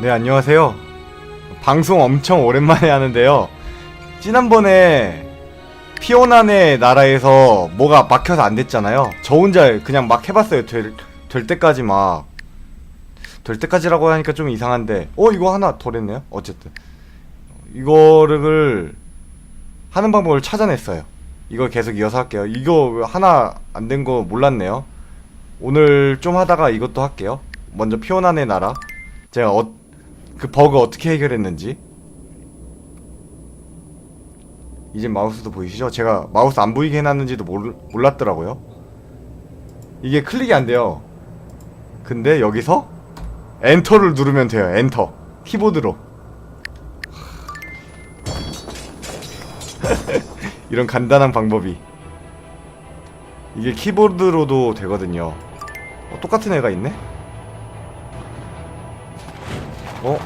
네, 안녕하세요. 방송 엄청 오랜만에 하는데요. 지난번에 피오나네 나라에서 뭐가 막혀서 안 됐잖아요. 저 혼자 그냥 막 해봤어요. 될, 될 때까지 막. 될 때까지라고 하니까 좀 이상한데. 어, 이거 하나 덜 했네요. 어쨌든. 이거를 하는 방법을 찾아냈어요. 이걸 계속 이어서 할게요. 이거 하나 안 된 거 몰랐네요. 오늘 좀 하다가 이것도 할게요. 먼저 피오나네 나라. 제가 어, 그 버그 어떻게 해결했는지. 이제 마우스도 보이시죠? 제가 마우스 안 보이게 해놨는지도 몰, 몰랐더라고요. 이게 클릭이 안 돼요. 근데 여기서 엔터를 누르면 돼요. 엔터. 키보드로. 이런 간단한 방법이. 이게 키보드로도 되거든요. 어, 똑같은 애가 있네? 어?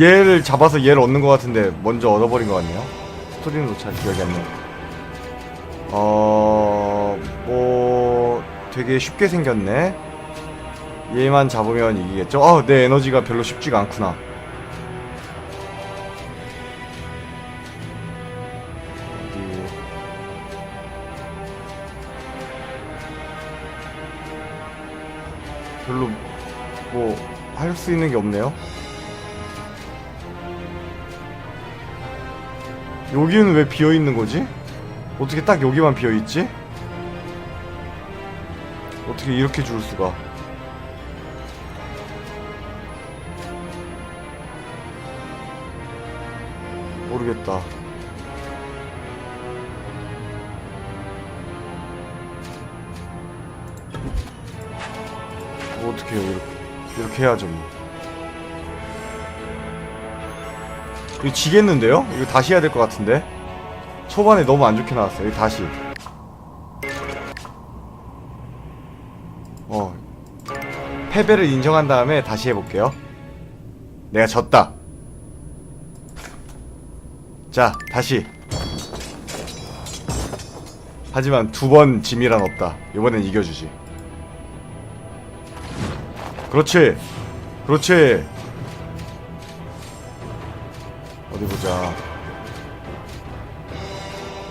얘를 잡아서 얘를 얻는 것 같은데 먼저 얻어버린 것 같네요. 스토리는 잘 기억이 안 나요. 어... 뭐... 되게 쉽게 생겼네. 얘만 잡으면 이기겠죠? 아, 내 에너지가 별로 쉽지가 않구나. 할 수 있는 게 없네요. 여기는 왜 비어 있는 거지? 어떻게 딱 여기만 비어 있지? 어떻게 이렇게 줄 수가? 모르겠다. 뭐 어떻게 해요 이렇게 이렇게 해야죠 뭐. 이거 지겠는데요? 이거 다시 해야 될 것 같은데? 초반에 너무 안 좋게 나왔어요 이거 다시. 어. 패배를 인정한 다음에 다시 해볼게요. 내가 졌다. 자 다시. 하지만 두 번 짐이란 없다. 이번엔 이겨주지 그렇지. 그렇지. 어디 보자.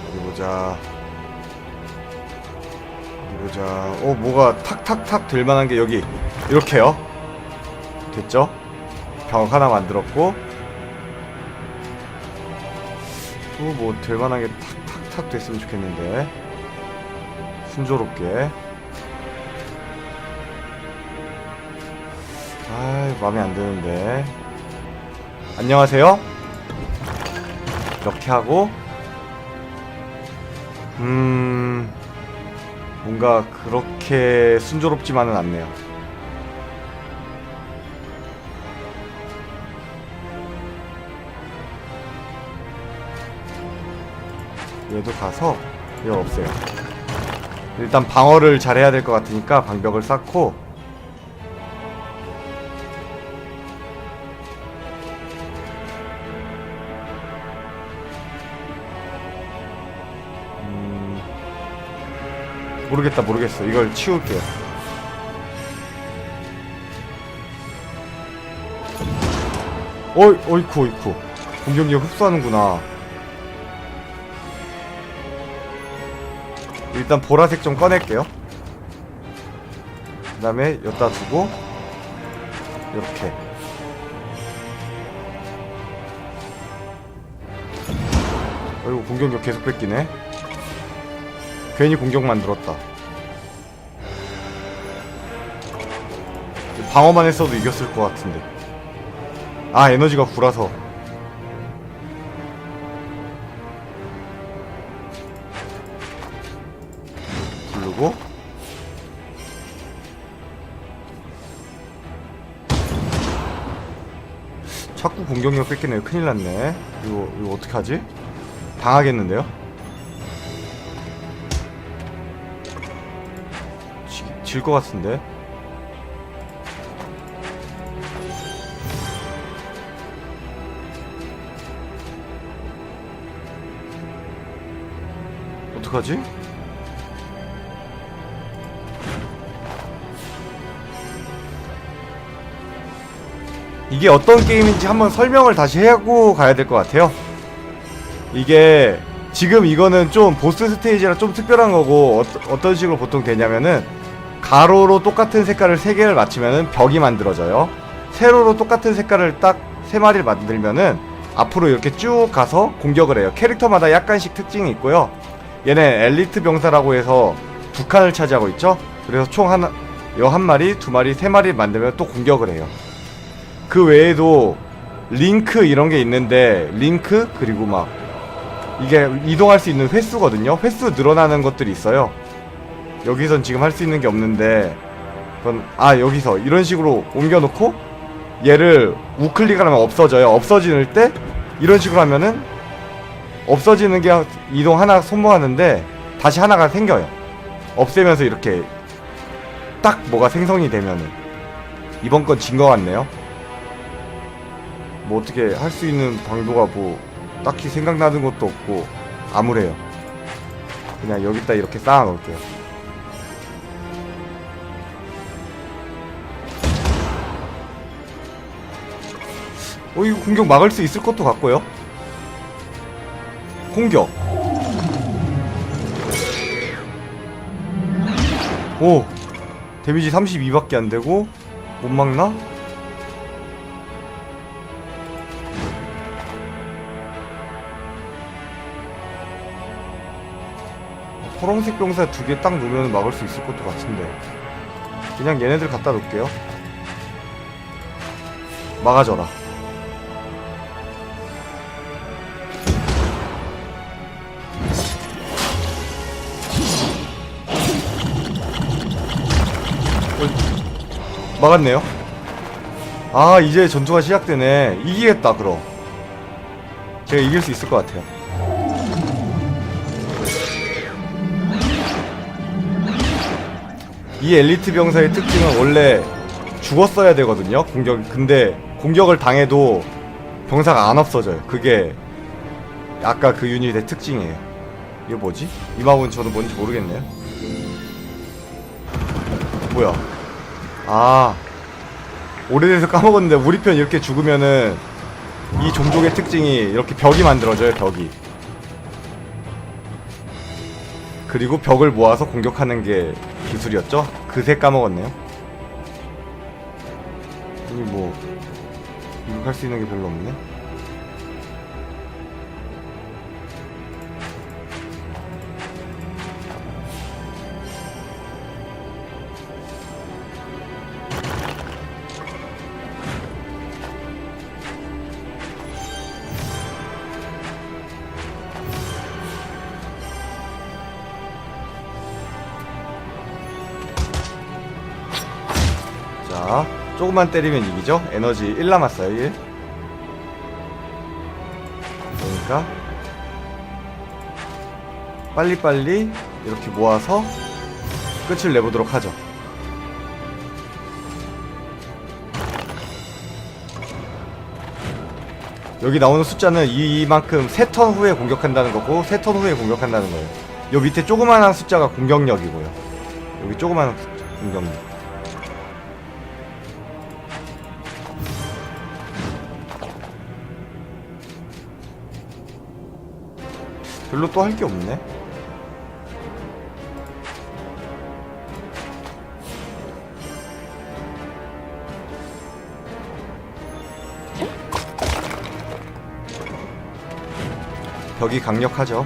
어디 보자. 어디 보자. 어 뭐가 탁탁탁 될 만한 게 여기. 이렇게요? 됐죠? 벽 하나 만들었고. 또 뭐 될 만한 게 탁탁탁 됐으면 좋겠는데. 순조롭게 아 마음에 안 드는데. 안녕하세요? 이렇게 하고. 음 뭔가 그렇게 순조롭지만은 않네요. 얘도 가서 이거 없애요. 일단 방어를 잘 해야 될 것 같으니까 방벽을 쌓고 모르겠다 모르겠어. 이걸 치울게요. 어이 어이쿠 어이쿠. 공격력 흡수하는구나. 일단 보라색 좀 꺼낼게요. 그 다음에 여기다 두고 이렇게. 어이구 공격력 계속 뺏기네 괜히 공격 만들었다. 방어만 했어도 이겼을 것 같은데. 아 에너지가 불어서. 누르고. 자꾸 공격력 뺏기네. 큰일 났네. 이거 이거 어떻게 하지? 당하겠는데요? 질 것 같은데 어떡하지? 이게 어떤 게임인지 한번 설명을 다시 하고 가야 될 것 같아요. 이게 지금 이거는 좀 보스 스테이지라 좀 특별한 거고 어, 어떤 식으로 보통 되냐면은 가로로 똑같은 색깔을 세 개를 맞추면은 벽이 만들어져요. 세로로 똑같은 색깔을 딱세 마리를 만들면은 앞으로 이렇게 쭉 가서 공격을 해요. 캐릭터마다 약간씩 특징이 있고요. 얘는 엘리트 병사라고 해서 두 칸을 차지하고 있죠. 그래서 총 하나 요한 마리, 두 마리, 세 마리 만들면 또 공격을 해요. 그 외에도 링크 이런 게 있는데 링크 그리고 막 이게 이동할 수 있는 횟수거든요. 횟수 늘어나는 것들이 있어요. 여기선 지금 할 수 있는 게 없는데 그건 아 여기서 이런 식으로 옮겨놓고 얘를 우클릭을 하면 없어져요. 없어지는 때 이런 식으로 하면은 없어지는 게 이동 하나 소모하는데 다시 하나가 생겨요. 없애면서 이렇게 딱 뭐가 생성이 되면은 이번 건진것 같네요. 뭐 어떻게 할 수 있는 방도가 뭐 딱히 생각나는 것도 없고 아무래요. 그냥 여기다 이렇게 쌓아 놓을게요. 어 이거 공격 막을 수 있을 것도 같고요. 공격. 오 데미지 32밖에 안 되고 못 막나? 초록색 병사 두 개 딱 놓으면 막을 수 있을 것도 같은데 그냥 얘네들 갖다 놓을게요 막아줘라 막았네요 아 이제 전투가 시작되네 이기겠다 그럼 제가 이길 수 있을 것 같아요 이 엘리트 병사의 특징은 원래 죽었어야 되거든요. 공격 근데 공격을 당해도 병사가 안 없어져요. 그게 아까 그 유닛의 특징이에요. 이거 뭐지? 이 맵은 저도 뭔지 모르겠네요. 뭐야? 아 오래돼서 까먹었는데 우리 편 이렇게 죽으면은 이 종족의 특징이 이렇게 벽이 만들어져요. 벽이. 그리고 벽을 모아서 공격하는 게 기술이었죠? 그새 까먹었네요. 아니 뭐 이거 할수 있는 게 별로 없네. 자, 조금만 때리면 이기죠? 에너지 1 남았어요, 1. 그러니까 빨리빨리 이렇게 모아서 끝을 내보도록 하죠. 여기 나오는 숫자는 이- 이만큼 세턴 후에 공격한다는 거고 세턴 후에 공격한다는 거예요. 요 밑에 조그마한 숫자가 공격력이고요. 여기 조그마한 숫자, 공격력. 별로 또 할 게 없네. 벽이 강력하죠.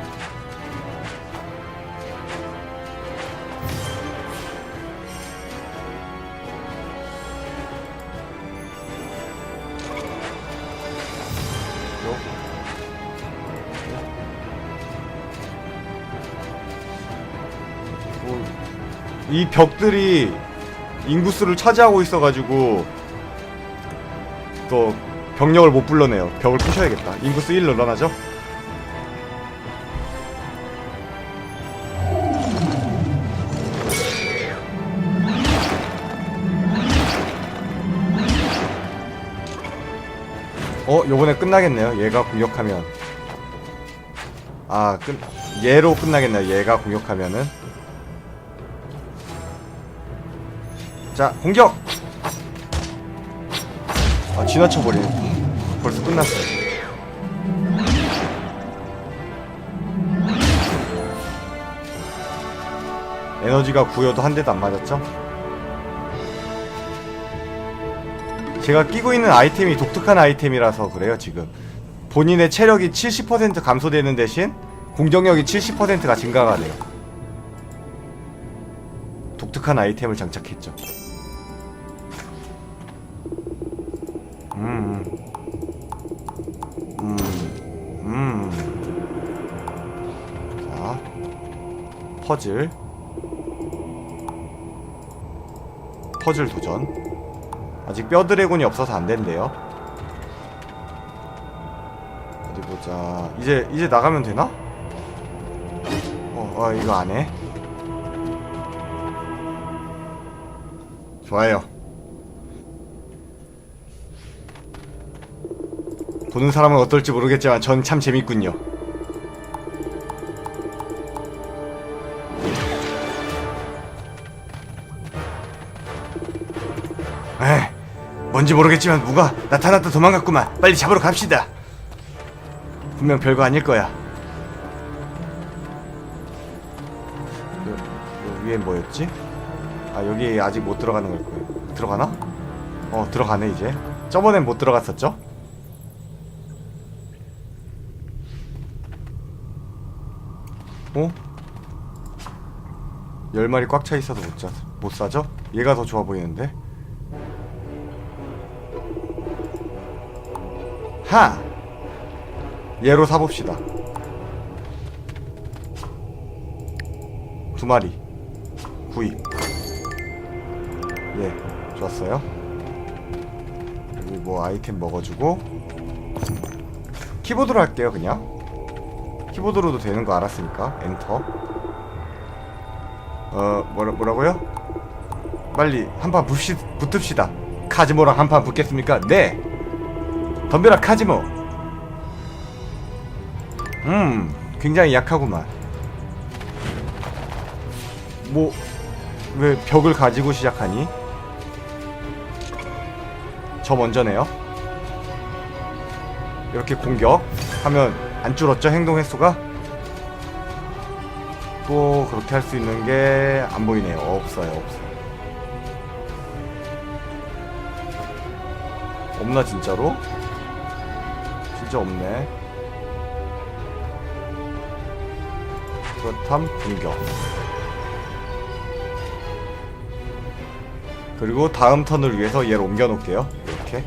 이 벽들이 인구수를 차지하고 있어가지고 또 병력을 못 불러내요. 벽을 부셔야겠다. 인구수 1 늘어나죠? 어, 요번에 끝나겠네요. 얘가 공격하면. 아, 끝, 얘로 끝나겠네요. 얘가 공격하면은. 자, 공격! 아 지나쳐버리네. 벌써 끝났어요. 에너지가 구여도 한 대도 안 맞았죠? 제가 끼고 있는 아이템이 독특한 아이템이라서 그래요 지금. 본인의 체력이 70% 감소되는 대신 공격력이 70%가 증가가 돼요. 독특한 아이템을 장착했죠 퍼즐. 퍼즐 도전. 아직 뼈 드래곤이 없어서 안 된대요. 어디 보자. 이제 이제 나가면 되나? 어, 어 이거 안 해. 좋아요. 보는 사람은 어떨지 모르겠지만 전 참 재밌군요. 에, 뭔지 모르겠지만 누가 나타났다 도망갔구만. 빨리 잡으러 갑시다. 분명 별거 아닐 거야. 요, 요 위에 뭐였지? 아 여기 아직 못 들어가는 걸 거예요. 들어가나? 어 들어가네 이제. 저번엔 못 들어갔었죠? 어? 열 마리 꽉 차 있어도 못, 자, 못 사죠? 얘가 더 좋아 보이는데? 하! 얘로 사봅시다. 두 마리. 구입. 예, 좋았어요. 여기 뭐 아이템 먹어주고. 키보드로 할게요, 그냥. 키보드로도 되는 거 알았으니까. 엔터. 어, 뭐라, 뭐라고요? 빨리 한 판 붙읍시다. 카즈모랑 한 판 붙겠습니까? 네! 덤벼라 카지모 음 굉장히 약하구만 뭐 왜 벽을 가지고 시작하니? 저 먼저네요 이렇게 공격하면 안 줄었죠 행동 횟수가? 또 그렇게 할 수 있는 게 안 보이네요 없어요 없어요 없나 진짜로? 진짜 없네. 그렇담 공격. 그리고 다음 턴을 위해서 얘를 옮겨 놓을게요. 이렇게.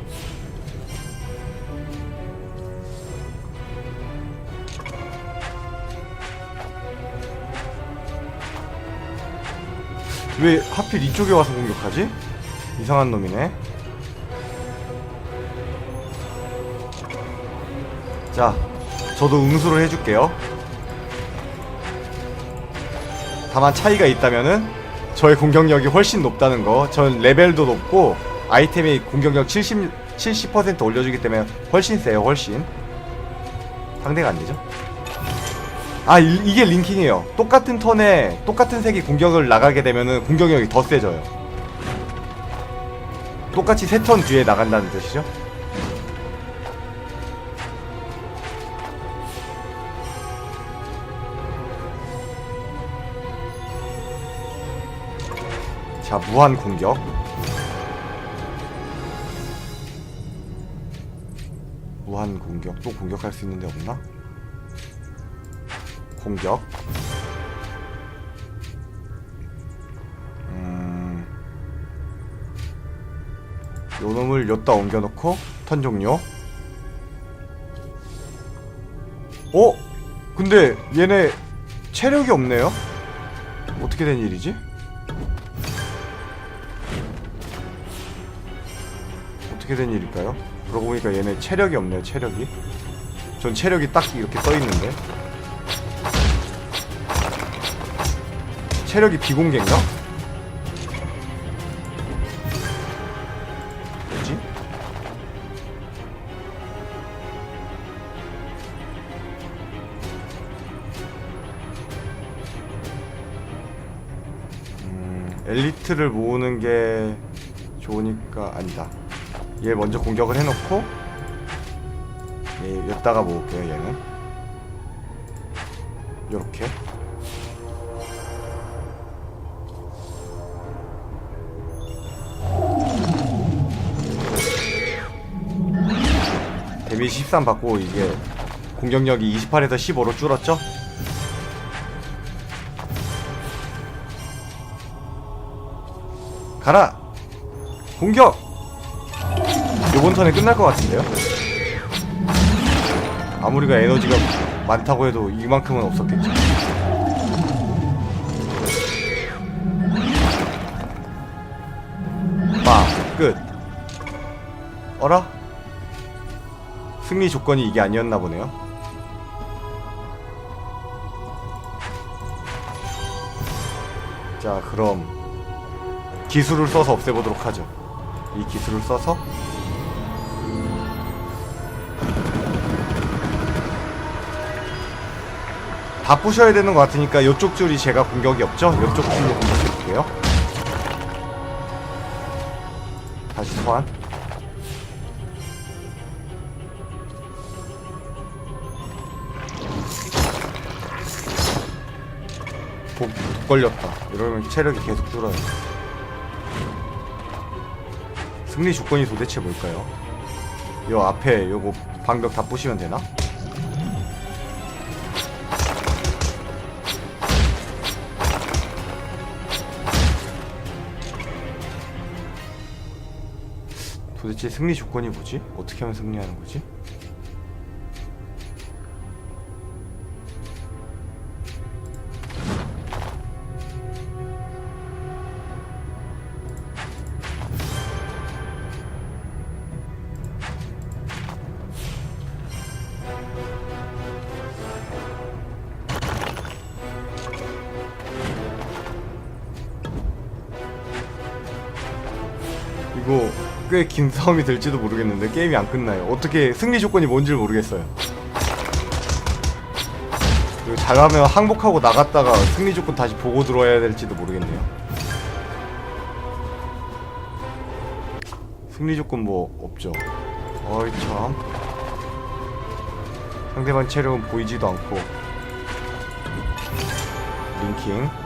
왜 하필 이쪽에 와서 공격하지? 이상한 놈이네. 자, 저도 응수를 해줄게요. 다만 차이가 있다면은 저의 공격력이 훨씬 높다는 거. 전 레벨도 높고 아이템의 공격력 70 70% 올려주기 때문에 훨씬 세요, 훨씬. 상대가 안 되죠? 아, 이, 이게 링킹이에요. 똑같은 턴에 똑같은 색이 공격을 나가게 되면은 공격력이 더 세져요. 똑같이 세 턴 뒤에 나간다는 뜻이죠? 자, 무한 공격. 무한 공격. 또 공격할 수 있는 데 없나? 공격. 음. 요 놈을 여기다 옮겨놓고 턴 종료. 어? 근데 얘네 체력이 없네요? 어떻게 된 일이지? 어떻게 된 일일까요? 그러고 보니까 얘네 체력이 없네요, 체력이. 전 체력이 딱 이렇게 써 있는데. 체력이 비공개인가? 뭐지? 음, 엘리트를 모으는 게 좋으니까 아니다. 얘 먼저 공격을 해놓고 얘 여기다가 모을게요 얘는 요렇게 데미지 13 받고 이게 공격력이 28에서 15로 줄었죠? 가라! 공격! 요번 턴에 끝날 것 같은데요? 아무리가 에너지가 많다고 해도 이만큼은 없었겠죠. 빠, 끝. 어라? 승리 조건이 이게 아니었나 보네요. 자, 그럼 기술을 써서 없애보도록 하죠. 이 기술을 써서 다 부셔야 되는 것 같으니까 이쪽 줄이 제가 공격이 없죠? 이쪽 줄로 공격해볼게요. 다시 소환. 복, 복 걸렸다. 이러면 체력이 계속 줄어요. 승리 조건이 도대체 뭘까요? 요 앞에 요거 방벽 다 부시면 되나? 도대체 승리 조건이 뭐지? 어떻게 하면 승리하는 거지? 꽤 긴 싸움이 될지도 모르겠는데 게임이 안 끝나요. 어떻게 승리 조건이 뭔지를 모르겠어요. 그리고 잘하면 항복하고 나갔다가 승리 조건 다시 보고 들어와야 될지도 모르겠네요. 승리 조건 뭐 없죠. 어이 참. 상대방 체력은 보이지도 않고. 링킹.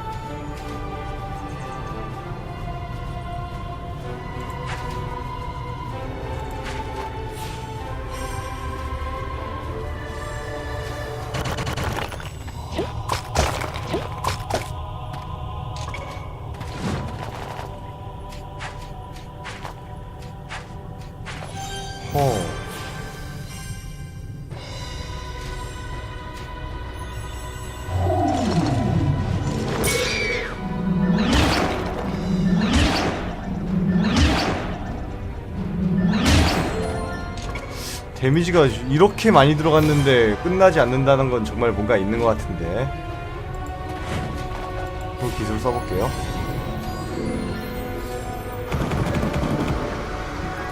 데미지가 이렇게 많이 들어갔는데 끝나지 않는다는 건 정말 뭔가 있는 것 같은데. 또 기술 써볼게요.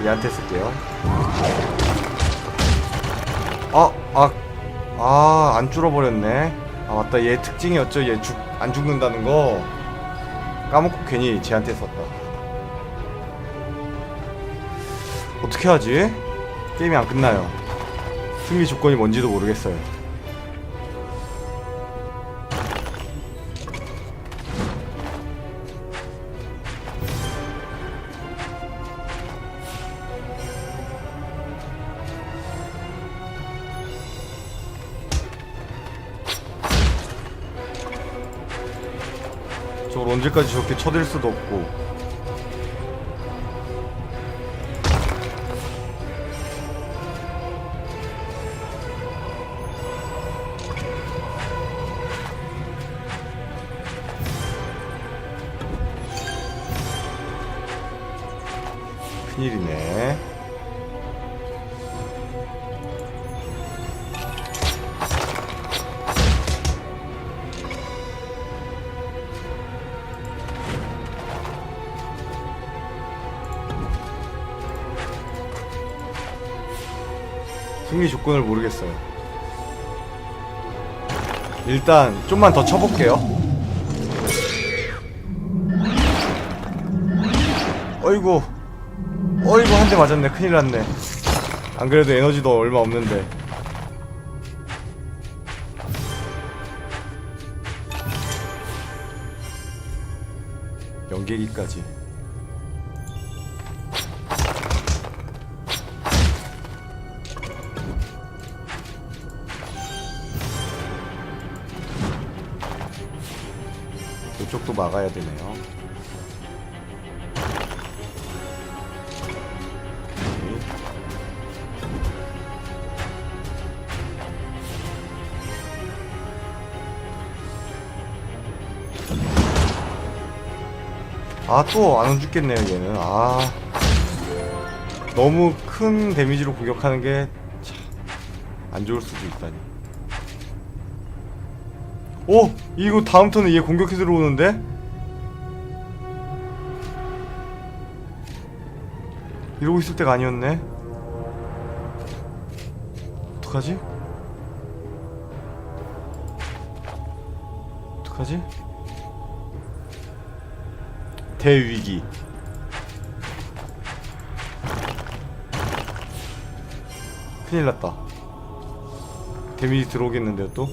얘한테 쓸게요. 아, 아, 아, 안 줄어버렸네. 아, 맞다. 얘 특징이었죠. 얘 죽, 안 죽는다는 거. 까먹고 괜히 쟤한테 썼다. 어떻게 하지? 게임이 안 끝나요. 승리 조건이 뭔지도 모르겠어요. 저걸 언제까지 저렇게 쳐댈 수도 없고 큰일이네 승리 조건을 모르겠어요. 일단 좀만 더 쳐볼게요. 어이구, 어이구 한 대 맞았네. 큰일 났네. 안 그래도 에너지도 얼마 없는데. 연계기까지. 이쪽도 막아야 되네요 아 또안 죽겠네요 얘는. 아. 너무 큰 데미지로 공격하는 게 안 좋을 수도 있다니. 오! 이거 다음 턴에 얘 공격해 들어오는데? 이러고 있을 때가 아니었네. 어떡하지? 어떡하지 대위기. 큰일 났다. 데미지 들어오겠는데요 또?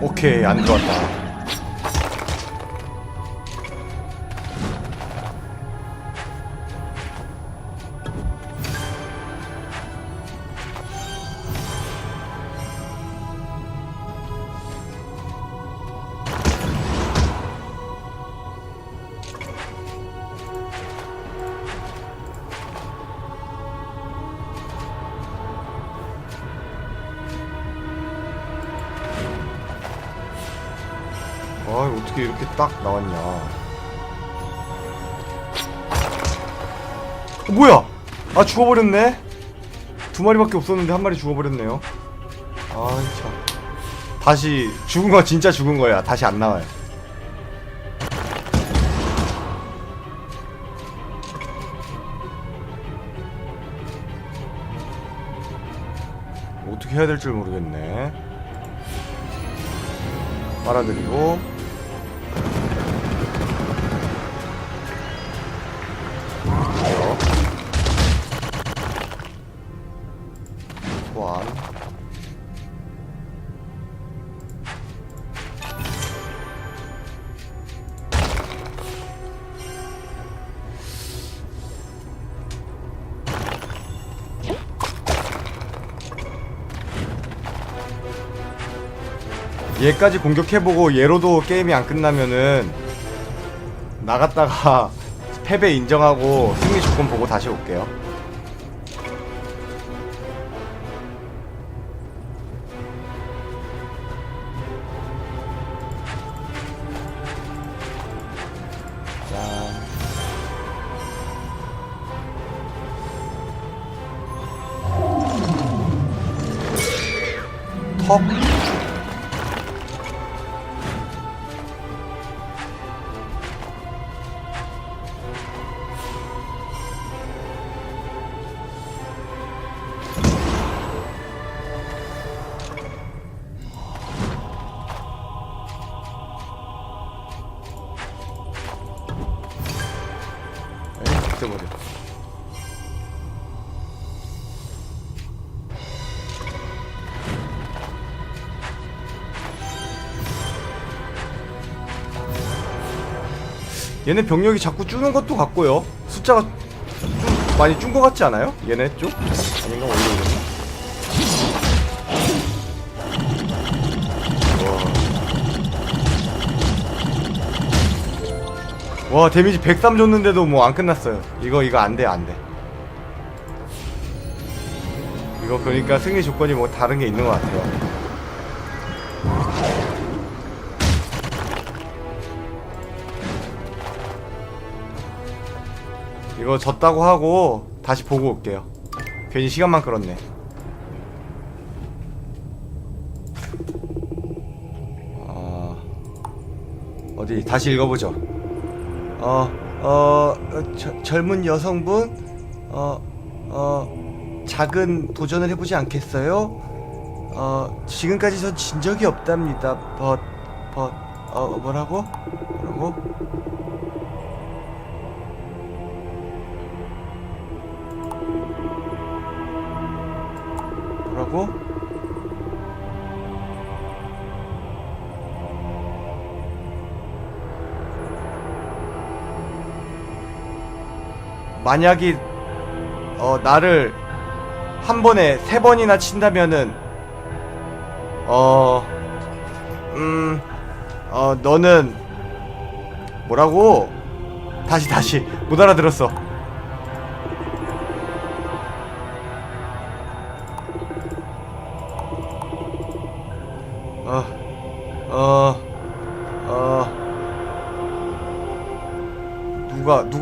오케이 안 들어왔다 어떻게 이렇게 딱 나왔냐. 어, 뭐야? 아 죽어버렸네? 두 마리밖에 없었는데 한 마리 죽어버렸네요. 아이 참. 다시 죽은 거 진짜 죽은 거야. 다시 안 나와요. 어떻게 해야 될지 모르겠네. 빨아들이고 얘까지 공격해보고 얘로도 게임이 안 끝나면은 나갔다가 패배 인정하고 승리 조건 보고 다시 올게요. 짠. 턱. 얘네 병력이 자꾸 줄는 것도 같고요. 숫자가 좀 많이 준 것 같지 않아요? 얘네 쪽? 아닌가? 그랬나? 와. 와 데미지 103 줬는데도 뭐 안 끝났어요 이거 이거 안돼 안돼 이거 그러니까 승리 조건이 뭐 다른 게 있는 것 같아요 이거 졌다고 하고 다시 보고 올게요 괜히 시간만 끌었네 어... 어디 다시 읽어보죠 어, 어, 어, 저, 젊은 여성분, 어, 어, 작은 도전을 해보지 않겠어요? 어, 지금까지 전 진 적이 없답니다. but, 어, 어, 뭐라고? 뭐라고? 뭐라고? 만약이 어 나를 한 번에 세 번이나 친다면은 어 음, 어, 너는 뭐라고? 다시 다시 못 알아들었어. 어,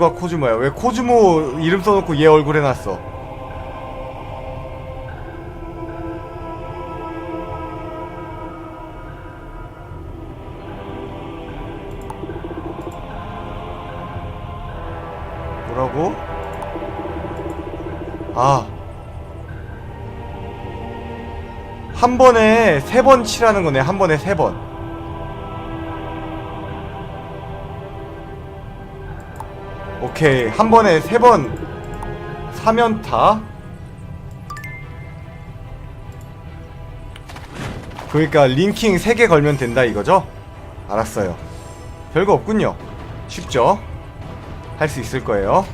누가 코즈모야? 왜 코즈모 이름 써놓고 얘 얼굴 해놨어? 뭐라고? 아. 한 번에 세 번 치라는 거네. 한 번에 세 번. 오케이. 한 번에 세 번 사면타. 그러니까 링킹 3개 걸면 된다 이거죠? 알았어요. 별거 없군요. 쉽죠? 할 수 있을 거예요.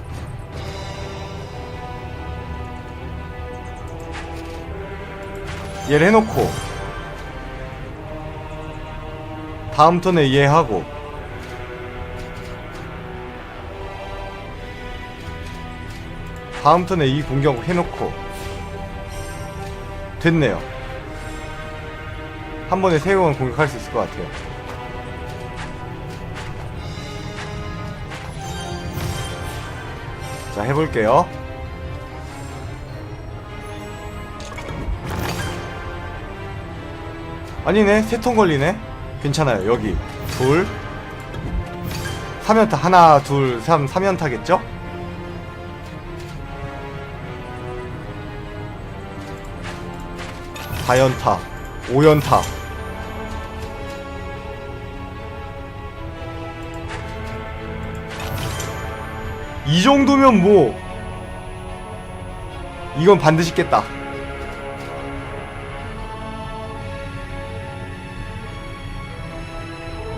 얘를 해놓고 다음 턴에 얘 하고 다음 턴에 이 공격 해놓고 됐네요. 한 번에 세 번 공격할 수 있을 것 같아요. 자 해볼게요 아니네 세 통 걸리네 괜찮아요 여기 둘 3연타 하나 둘3 3연타겠죠? 사연타 5연타 이 정도면 뭐 이건 반드시 깼다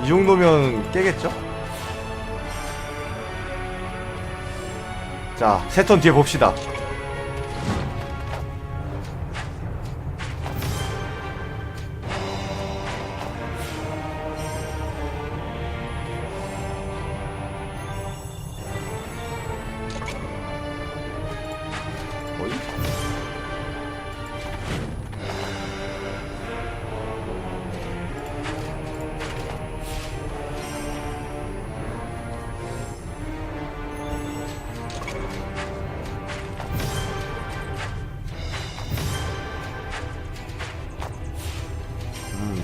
이 정도면 깨겠죠? 자, 세 턴 뒤에 봅시다.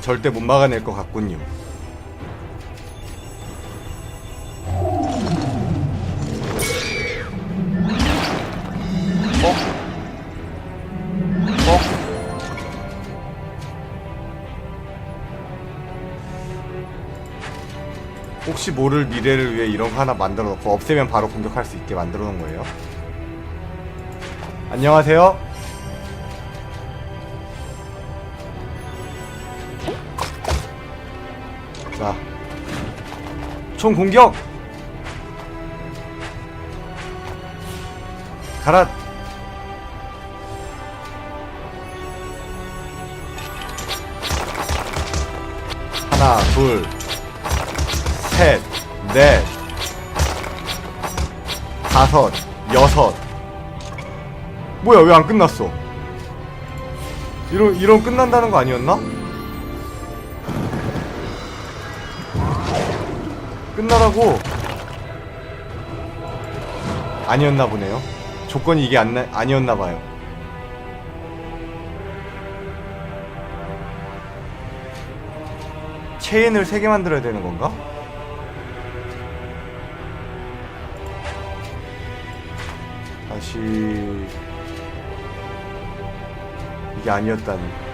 절대 못 막아낼 것 같군요. 어? 어? 혹시 모를 미래를 위해 이런 거 하나 만들어 놓고 없애면 바로 공격할 수 있게 만들어 놓은 거예요. 안녕하세요. 총 공격. 가라. 하나, 둘, 셋, 넷, 다섯, 여섯. 뭐야, 왜 안 끝났어? 이런, 이런 끝난다는 거 아니었나? 끝나라고 아니었나 보네요. 조건이 이게 안, 나- 아니었나 봐요. 체인을 3개 만들어야 되는 건가? 다시 이게 아니었다니.